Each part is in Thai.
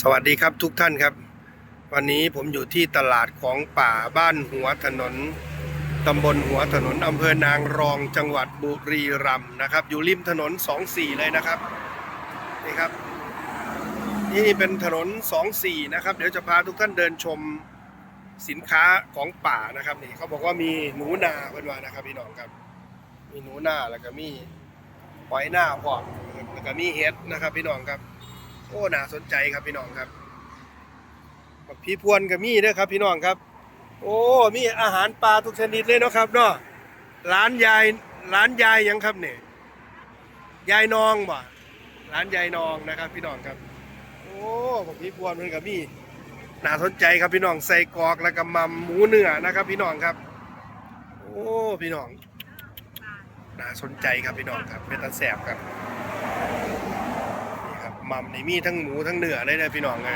สวัสดีครับทุกท่านครับ วันนี้ผมอยู่ที่ตลาดของป่าบ้านหัวถนนตำบลหัวถนนอำเภอนางรองจังหวัดบุรีรัมย์นะครับ อยู่ริมถนน 24 เลยนะครับนี่ครับ นี่เป็นถนน 24 นะครับ เดี๋ยวจะพาทุกท่านเดินชมสินค้าของป่านะครับนี่เขาบอกว่ามีหนูนาเป็นว่านะครับพี่น้องครับ มีหนูนาแล้วก็มีหอยหน้าพอกแล้วก็มีเห็ดนะครับพี่น้องครับ อ้น่าสนใจครับพี่น้องครับบักพี่พวนกับมีเด้อครับพี่น้องครับ โอ้มีอาหารปลาทุกชนิดเลยเนาะครับเนาะร้านยายร้านยายยังครับเนี่ยยายนองบ่ร้านยายนองนะครับ พี่น้องครับ โอ้บักพี่พวนมันกับมีน่าสนใจครับพี่น้องใส่กอกแล้วก็มัมหมูเนื้อนะครับ พี่น้องครับ โอ้พี่น้องน่าสนใจครับพี่น้องครับเป็นตาแสบครับ หมัมนี่มีทั้งหมูทั้งเนื้อเลยนะพี่น้องไง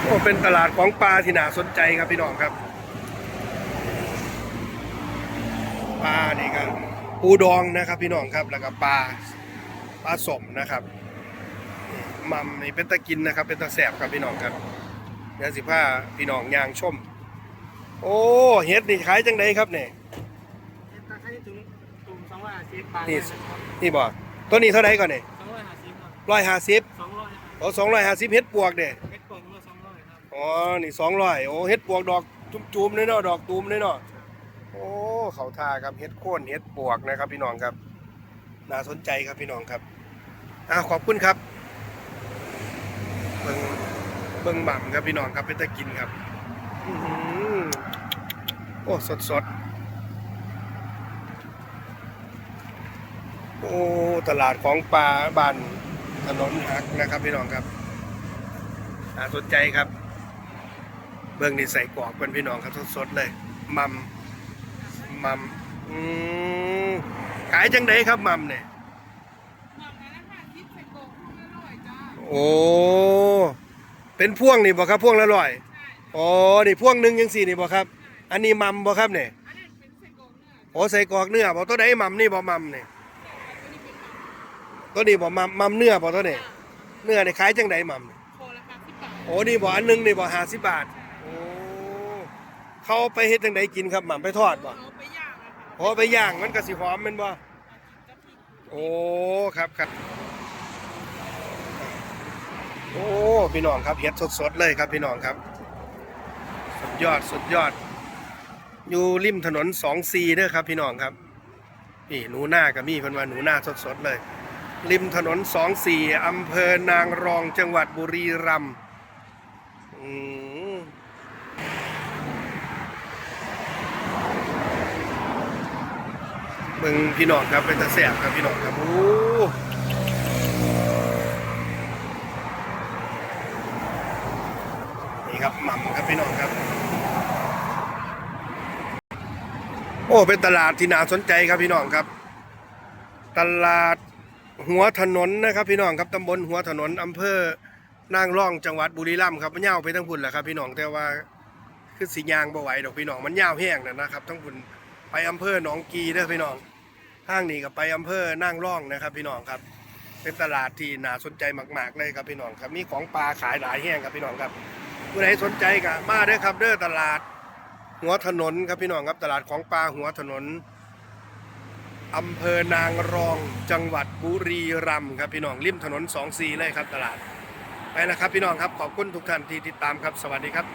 โอ้เป็นตลาดของปลาที่น่าสนใจครับพี่น้องครับปลานี่ครับปูดองนะครับพี่น้องครับแล้วก็ปลาปลาสมนะครับนี่หมัมนี่เป็นตะกินนะครับ เป็นตะแสบครับพี่น้องครับเดี๋ยวสิผ้าพี่น้องยางชม โอ้เฮ็ดนี่ขายจังไดครับเนี่ยตาไคร้ถุงถุงสองร้อยห้าสิบบาทนี่นี่บ่ ตัวนี้เท่าไหร่ก่อนเนี่ยสองร้อยห้าสิบครับร้อยห้าสิบสองร้อยโอ้สองร้อยห้าสิบเฮ็ดปวกเด้เม็ดกล่องละสองร้อยครับอ๋อ นี่สองร้อยโอ้เฮ็ดปวกดอกจุ่มๆเลยเนาะ ดอกตูมเลยเนาะ โอ้ เขาทาครับเฮ็ดโค่นเฮ็ดปวกนะครับ พี่น้องครับ น่าสนใจครับพี่น้องครับ อ่าขอบคุณครับเบิ่งเบิ่งหม่ำครับพี่น้องครับเป็นตะกินครับ อื้อหือโอ้ สดสดๆ โอ้ตลาดของปลาบ้านถนนหักนะครับพี่น้องครับน่าสนใจครับ เบื้องนี่ใส่กรอกเป็นพี่น้องครับสดๆเลยมัมมัมอืมขายจังไดครับมัมเนี่ยโอ้เป็นพ่วงนี่บ่ครับพ่วงละร้อยอ๋อนี่พ่วงหนึ่งยังสี่นี่บ่ครับ อันนี้มัมบ่ครับเนี่ยโอ้ใส่กรอกเนื้อบ่ตัวใดมัมนี่บ่มัมเนี่ย ตัวนี้บ่มัมมัมเนื้อบ่ตัวนี้เนื้อนี่ขายจังไดมัมเนี่ยโคละครับสิบบาทโอ้นี่บ่อันหนึงนี่บ่ห้าสิบบาทโอ้เขาเอาไปเฮ็ดจังไดกินครับหม่ำไปทอดบ่เอาไปย่างนะคะโอ้ไปย่างมันก็สิหอมแม่นบ่โอ้ครับครับโอ้พี่น้องครับเฮ็ดสดๆเลยครับพี่น้องครับ สุดยอดสุดยอด อยู่ริมถนน2 4เด้อครับ พี่น้องครับนี่หนูหน้าก็มีเพิ่นว่าหนูหน้าสดๆเลย ริมถนน 2 4 อำเภอนางรองจังหวัดบุรีรัมย์มเบิ่งพี่น้องครับเป็นตาแสบครับพี่น้องครับโอ้นี่ครับหม่ำครับพี่น้องครับ โอ้เป็นตลาดที่น่าสนใจครับพี่น้องครับ ตลาด หัวถนนนะครับ พี่น้องครับตำบลหัวถนนอำเภอนางร่องจังหวัดบุรีรัมย์ครับมันยาวไปทั้งพุ่นแหละครับ พี่น้องแต่ว่าคือสียางบ่ไหวดอกพี่น้องมันยาวแห้งนะนะครับทั้งพุ่นไปอำเภอหนองกีเด้อพี่น้องห้างนี้ก็ไปอำเภอนางร่องนะครับ พี่น้องครับ เป็นตลาดที่น่าสนใจมาก ๆ เลยครับพี่น้องครับมีของปลาขายหลายแห้งครับพี่น้องครับผู้ใดสนใจก็มาเด้อครับเด้อตลาดหัวถนนครับพี่น้องครับตลาดของปลาหัวถนน อำเภอนางรองจังหวัดบุรีรัมย์ครับพี่น้องริมถนน2 4เลยครับตลาดไปนะครับพี่น้องครับขอบคุณทุกท่านที่ติดตามครับสวัสดีครับ